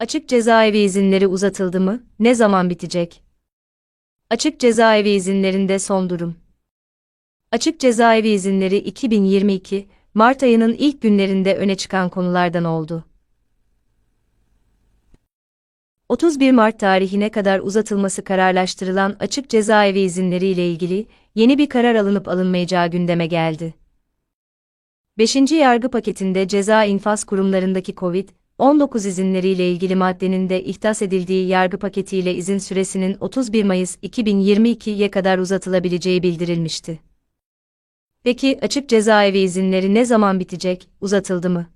Açık cezaevi izinleri uzatıldı mı? Ne zaman bitecek? Açık cezaevi izinlerinde son durum. Açık cezaevi izinleri 2022 Mart ayının ilk günlerinde öne çıkan konulardan oldu. 31 Mart tarihine kadar uzatılması kararlaştırılan açık cezaevi izinleri ile ilgili yeni bir karar alınıp alınmayacağı gündeme geldi. 5. yargı paketinde ceza infaz kurumlarındaki COVID-19 izinleriyle ilgili maddenin de ihtas edildiği yargı paketiyle izin süresinin 31 Mayıs 2022'ye kadar uzatılabileceği bildirilmişti. Peki açık cezaevi izinleri ne zaman bitecek, uzatıldı mı?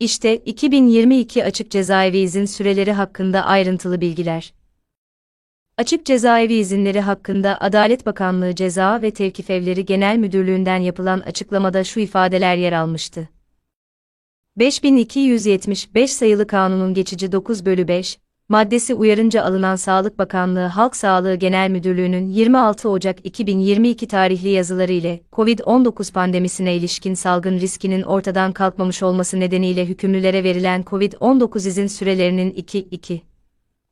İşte 2022 açık cezaevi izin süreleri hakkında ayrıntılı bilgiler. Açık cezaevi izinleri hakkında Adalet Bakanlığı Ceza ve Tevkif Evleri Genel Müdürlüğü'nden yapılan açıklamada şu ifadeler yer almıştı. 5275 sayılı kanunun geçici 9 bölü 5, maddesi uyarınca alınan Sağlık Bakanlığı Halk Sağlığı Genel Müdürlüğü'nün 26 Ocak 2022 tarihli yazıları ile COVID-19 pandemisine ilişkin salgın riskinin ortadan kalkmamış olması nedeniyle hükümlülere verilen COVID-19 izin sürelerinin 2-2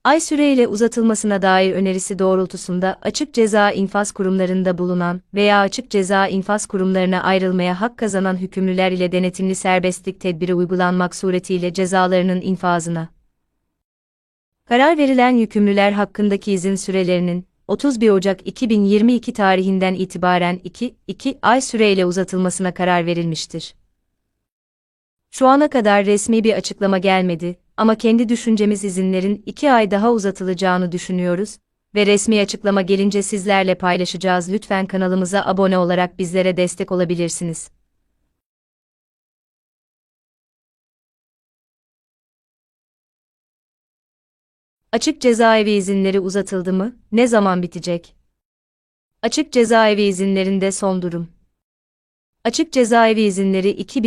ay süreyle uzatılmasına dair önerisi doğrultusunda açık ceza infaz kurumlarında bulunan veya açık ceza infaz kurumlarına ayrılmaya hak kazanan hükümlüler ile denetimli serbestlik tedbiri uygulanmak suretiyle cezalarının infazına Karar verilen yükümlüler hakkındaki izin sürelerinin 31 Ocak 2022 tarihinden itibaren 2-2 ay süreyle uzatılmasına karar verilmiştir. Şu ana kadar resmi bir açıklama gelmedi ama kendi düşüncemiz izinlerin 2 ay daha uzatılacağını düşünüyoruz ve resmi açıklama gelince sizlerle paylaşacağız. Lütfen kanalımıza abone olarak bizlere destek olabilirsiniz. Açık cezaevi izinleri uzatıldı mı? Ne zaman bitecek? Açık cezaevi izinlerinde son durum. Açık cezaevi izinleri 2000